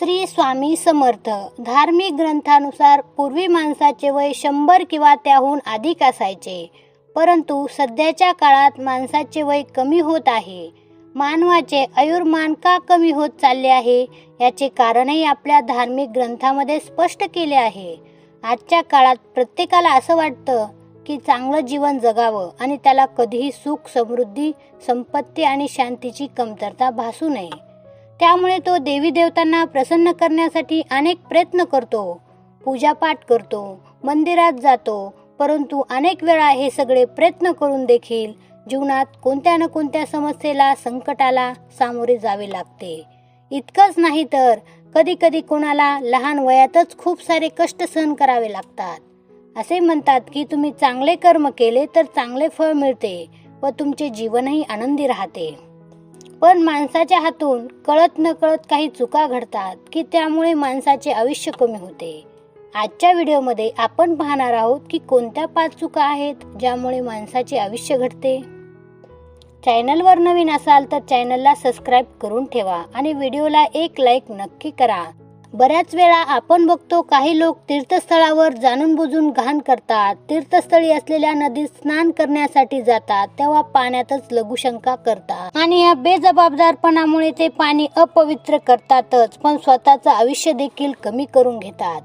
श्री स्वामी समर्थ. धार्मिक ग्रंथानुसार पूर्वी माणसाचे वय शंभर किंवा त्याहून अधिक असायचे. परंतु सध्याच्या काळात माणसाचे वय कमी होत आहे. मानवाचे आयुर्मान का कमी होत चालले आहे याचे कारणही आपल्या धार्मिक ग्रंथामध्ये स्पष्ट केले आहे. आजच्या काळात प्रत्येकाला असं वाटतं की चांगलं जीवन जगावं आणि त्याला कधीही सुख समृद्धी संपत्ती आणि शांतीची कमतरता भासू नये. त्यामुळे तो देवी देवतांना प्रसन्न करण्यासाठी अनेक प्रयत्न करतो. पूजापाठ करतो मंदिरात जातो परंतु अनेक वेळा हे सगळे प्रयत्न करून देखील जीवनात कोणत्या न कोणत्या समस्येला संकटाला सामोरे जावे लागते. इतकंच नाही तर कधी कधी कोणाला लहान वयातच खूप सारे कष्ट सहन करावे लागतात. असे म्हणतात की तुम्ही चांगले कर्म केले तर चांगले फळ मिळते व तुमचे जीवनही आनंदी राहते. पण माणसाच्या हातून कळत न कळत काही चुका घडतात की त्यामुळे माणसाचे आयुष्य कमी होते. आजच्या व्हिडिओमध्ये आपण पाहणार आहोत की कोणत्या पाच चुका आहेत ज्यामुळे माणसाचे आयुष्य घडते. चॅनलवर नवीन असाल तर चॅनलला सबस्क्राईब करून ठेवा आणि व्हिडिओला एक लाईक नक्की करा. बऱ्याच वेळा आपण बघतो काही लोक तीर्थस्थळावर जाणून बुजून घाण करतात. तीर्थस्थळी असलेल्या नदीत स्नान करण्यासाठी जातात. तेव्हा पाण्यातच लघुशंका करतात. आणि या बेजबाबदारपणामुळे ते पाणी अपवित्र करतातच पण स्वतःचं आयुष्य देखील कमी करून घेतात.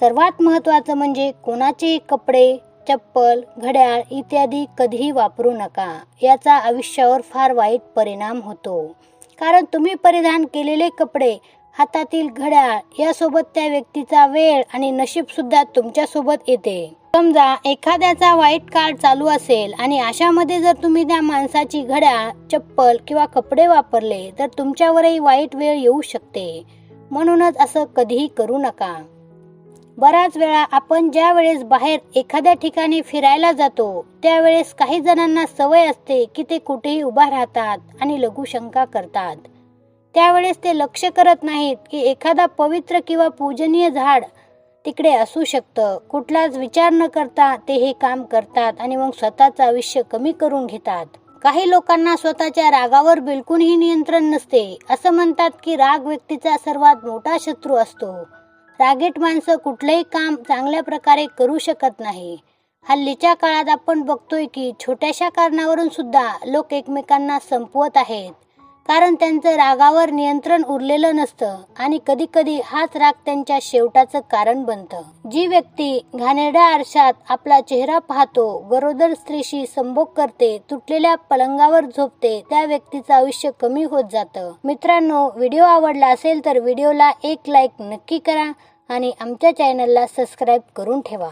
सर्वात महत्त्वाचं म्हणजे कोणाचेही कपडे चप्पल घड्याळ इत्यादी कधीही वापरू नका. याचा आयुष्यावर फार वाईट परिणाम होतो. कारण तुम्ही परिधान केलेले कपडे हातातील घड्याळ यासोबत त्या व्यक्तीचा वेळ आणि नशीब सुद्धा तुमच्यासोबत येते. समजा एखाद्याचा वाईट काळ चालू असेल आणि अशामध्ये जर तुम्ही त्या माणसाची घड्याळ चप्पल किंवा कपडे वापरले तर तुमच्यावरही वाईट वेळ येऊ शकते. म्हणूनच असं कधीही करू नका. बराच वेळा आपण ज्या वेळेस बाहेर एखाद्या ठिकाणी फिरायला जातो त्यावेळेस काही जणांना सवय असते की ते कुठेही उभा राहतात आणि लघुशंका करतात. त्यावेळेस ते लक्ष करत नाहीत की एखादा पवित्र किंवा पूजनीय झाड तिकडे असू शकतं. कुठलाच विचार न करता ते हे काम करतात आणि मग स्वतःचं आयुष्य कमी करून घेतात. काही लोकांना स्वतःच्या रागावर बिलकुलही नियंत्रण नसते. असं म्हणतात की राग व्यक्तीचा सर्वात मोठा शत्रू असतो. रागीट माणसं कुठलंही काम चांगल्या प्रकारे करू शकत नाही. हल्लीच्या काळात आपण बघतोय की छोट्याशा कारणावरून सुद्धा लोक एकमेकांना संपवत आहेत. कारण त्यांचं रागावर नियंत्रण उरलेलं नसतं आणि कधी कधी हाच राग त्यांच्या शेवटाचं कारण बनतं. जी व्यक्ती घाणेरड्या आरशात आपला चेहरा पाहतो गरोदर स्त्रीशी संभोग करते तुटलेल्या पलंगावर झोपते त्या व्यक्तीचं आयुष्य कमी होत जातं. मित्रांनो व्हिडिओ आवडला असेल तर व्हिडिओला एक लाईक नक्की करा आणि आमच्या चॅनलला सबस्क्राईब करून ठेवा.